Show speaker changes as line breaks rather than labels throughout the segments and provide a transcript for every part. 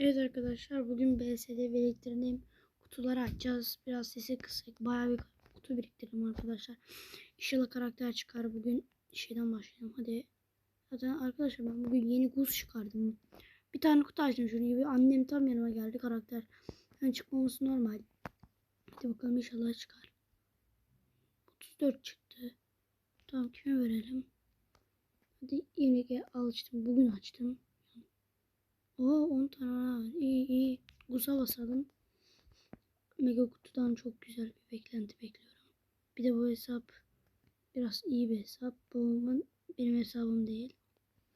Evet arkadaşlar bugün BSD biriktirdiğim kutuları açacağız. Biraz sesi kısık. Bayağı bir kutu biriktirdim arkadaşlar. İnşallah karakter çıkar. Bugün şeyden başlayalım. Hadi. Zaten arkadaşlar ben bugün yeni guz çıkardım. Bir tane kutu açtım şunun gibi. Annem tam yanıma geldi karakter. Yani çıkmaması normal. Hadi bakalım inşallah çıkar. 34 çıktı. Tamam kime verelim? Hadi yeni alıştım. Bugün açtım. Oo 10 tane var. İyi iyi. Guza basalım. Mega kutudan çok güzel bir beklenti bekliyorum. Bir de bu hesap biraz iyi bir hesap. Babamın benim hesabım değil.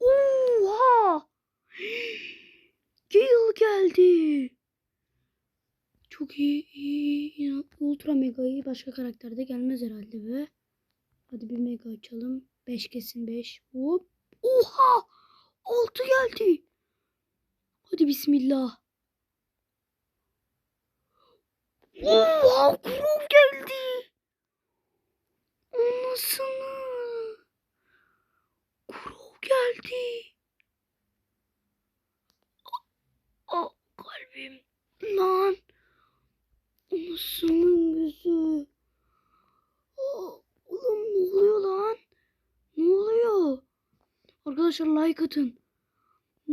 Oha! Gale geldi. Çok iyi, iyi. Ultra mega iyi. Başka karakterde gelmez herhalde be. Hadi bir mega açalım. 5 kesin 5. Hop. Oha! 6 geldi. Bismillah. Oha kurum geldi. Anasını. Kurum geldi. Aa, kalbim. Lan. Anasının gözü. Aa, oğlum ne oluyor lan? Ne oluyor? Arkadaşlar like atın.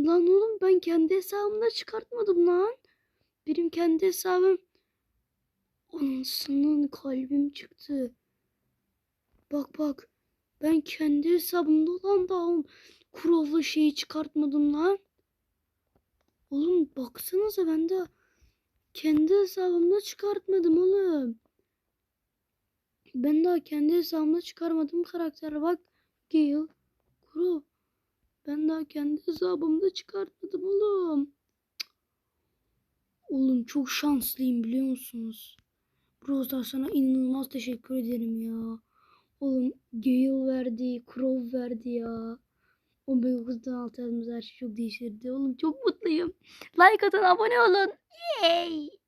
Lan oğlum ben kendi hesabımda çıkartmadım lan. Benim kendi hesabım. Anasının kalbim çıktı. Bak bak. Ben kendi hesabımda olan da o kurovlu şeyi çıkartmadım lan. Oğlum baksanıza ben de kendi hesabımda çıkartmadım oğlum. Ben daha kendi hesabımda çıkarmadım karakter bak. Gale. Kurov. Ben daha kendi hesabımda çıkartmadım oğlum. Oğlum çok şanslıyım biliyor musunuz? Brozlar sana inanılmaz teşekkür ederim ya. Oğlum Gale verdi, Crow verdi ya. 19'dan 6 yazımız her şey çok değiştirdi. Oğlum çok mutluyum. Like atın, abone olun. Yay!